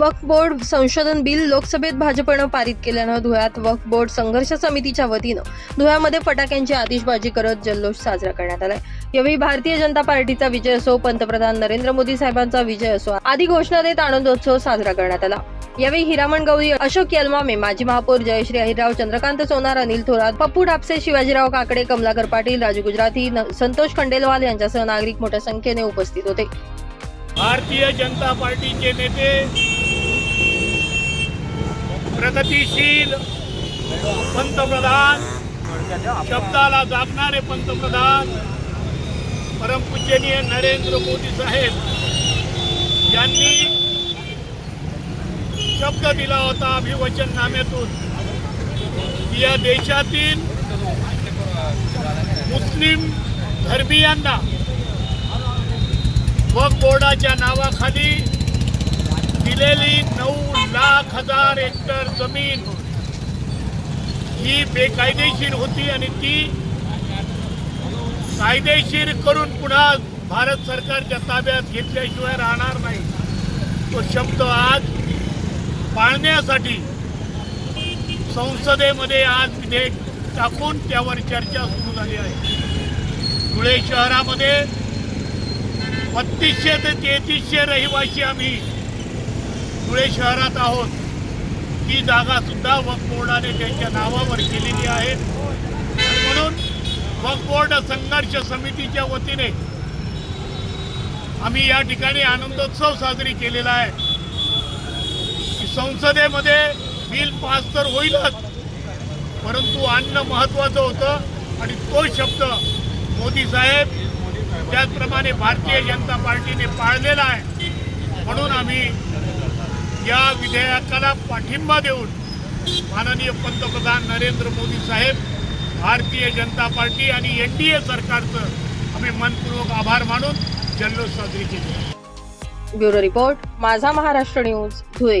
वक्फ board संशोधन bill लोकसभेत भाजपनं पारित केल्यानं धुळ्यात वक्फ बोर्ड संघर्ष समितीच्या वतीनं धुळ्यामध्ये फटाक्यांची आतिषबाजी करत जल्लोष साजरा करण्यात आलाय. यावेळी भारतीय जनता पार्टीचा विजय असो पंतप्रधान नरेंद्र मोदी साहेबांचा विजय असो आदी घोषणा देत आनंदोत्सव साजरा करण्यात आला. यावेळी हिरामण गौरी अशोक यलमामे माजी महापौर जयश्री अहिरराव चंद्रकांत सोनार अनिल थोरात पप्पू डापसे शिवाजीराव काकडे कमलाकर पाटील राजू गुजराती संतोष खंडेलवाल यांच्यासह नागरिक मोठ्या संख्येने उपस्थित होते. भारतीय जनता पार्टीचे नेते प्रगतीशील पंतप्रधान शब्दाला जागणारे पंतप्रधान परमपूजनीय नरेंद्र मोदी साहेब यांनी शब्द दिला होता अभिवचननाम्यातून की या देशातील मुस्लिम धर्मीयांना वक्फ बोर्डाच्या नावाखाली दिलेली नऊ लाख हजार हेक्टर जमीन ही बेकायदेशीर होती आणि ती कायदेशीर करून पुन्हा भारत सरकारच्या ताब्यात घेतल्याशिवाय राहणार नाही. तो शब्द आज पाळण्यासाठी संसदेमध्ये आज विधेयक टाकून त्यावर चर्चा सुरू झाली आहे. धुळे शहरामध्ये बत्तीसशे ते तेहतीसशे रहिवासी आम्ही धुळे शहरात आहोत. ती जागा सुद्धा वक्फ बोर्डाने त्यांच्या नावावर केलेली आहे. म्हणून वक्फ बोर्ड संघर्ष समितीच्या वतीने आम्ही या ठिकाणी आनंदोत्सव साजरी केलेला आहे. की संसदेमध्ये बिल पास तर होईलच परंतु अन्न महत्वाचं होतं आणि तो शब्द मोदी साहेब त्याचप्रमाणे भारतीय जनता पार्टीने पाळलेला आहे. म्हणून आम्ही या विधेयकाला पाठिंबा देऊन माननीय पंतप्रधान नरेंद्र मोदी साहेब भारतीय जनता पार्टी आणि एन डी ए सरकारचं आम्ही मनपूर्वक आभार मानून जल्लोष साजरी केली. ब्युरो रिपोर्ट माझा महाराष्ट्र न्यूज धुळे.